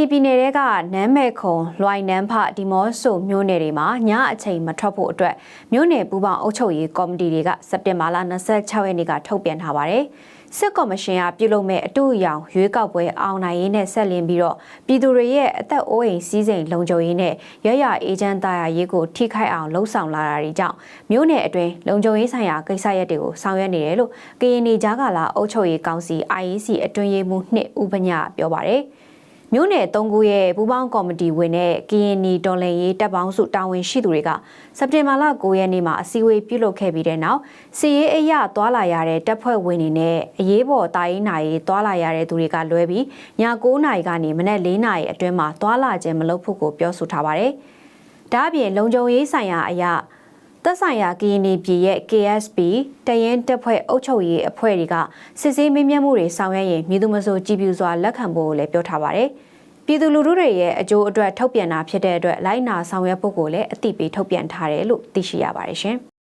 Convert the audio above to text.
နီပြည်နယ်ကနမ်းမဲ့ခုံလွိုင်နန်းဖဒီမော့ဆိုမြို့နယ်တွေမှာညအချိန်မထွက်ဖို့အတွက်မြို့နယ်ပူးပေါင်းအုပ်ချုပ်ရေးကော်မတီတွေကစက်တင်ဘာလ26ရက်နေ့ကထုတ်ပြန်ထားပါတယ်။စစ်ကော်မရှင်ကပြုလုပ်မဲ့အတူအယောင်ရွေးကောက်ပွဲအောင်နိုင်ရေးနဲ့ဆက်လင်းပြီးတော့ပြည်သူတွေရဲ့အသက်အိုးအိမ်စီးစိမ်လုံခြုံရေးနဲ့ရရအေဂျင့်တာယာရေးကိုထိခိုက်အောင်လှုံ့ဆော်လာတာတွေကြောင့်မြို့နယ်အတွင်းလုံခြုံရေးဆိုင်ရာကိစ္စရပ်တွေကိုဆောင်ရွက်နေတယ်လို့ကရင်နေကြားကလာအုပ်ချုပ်ရေးကောင်စီ IEC အတွင်းရေးမှူးနှစ်ဦးပညာပြောပါတယ်။ မြို့နယ်၃ခုရဲ့ပူးပေါင်းကော်မတီဝင်တဲ့ကရင်နီတော်လှန်ရေးတပ်ပေါင်းစုတာဝန်ရှိသူတွေကစက်တင်ဘာလ9ရက်နေ့မှာအစည်းအဝေးပြုလုပ်ခဲ့ပြီးတဲ့နောက်စီရေးအရသွာလာရတဲ့တပ်ဖွဲ့ဝင်တွေနဲ့အရေးပေါ်တာရေးနာရေးသွာလာရတဲ့သူတွေကလွဲပြီးည9နာရီကနေမနက်4နာရီအတွင်းမှာသွာလာခြင်းမလုပ်ဖို့ကိုပြောဆိုထားပါတယ်။ဒါ့အပြင်လုံခြုံရေးဆိုင်ရာအရာ သက်ဆိုင်ရာကရင်နီပြည်ရဲ့ KSB တရင်တပ်ဖွဲ့အုပ်ချုပ်ရေးအဖွဲ့တွေကစစ်ဆေးမေးမြန်းမှုတွေဆောင်ရွက်ရင်ပြည်သူ့မဆိုကြည်ပြူစွာလက်ခံဖို့ကိုလည်းပြောထားပါတယ်။ပြည်သူလူထုတွေရဲ့အကျိုးအတွက်ထုတ်ပြန်တာဖြစ်တဲ့အတွက်လိုက်နာဆောင်ရွက်ဖို့ကိုလည်းအသိပေးထုတ်ပြန်ထားတယ်လို့သိရှိရပါတယ်ရှင်။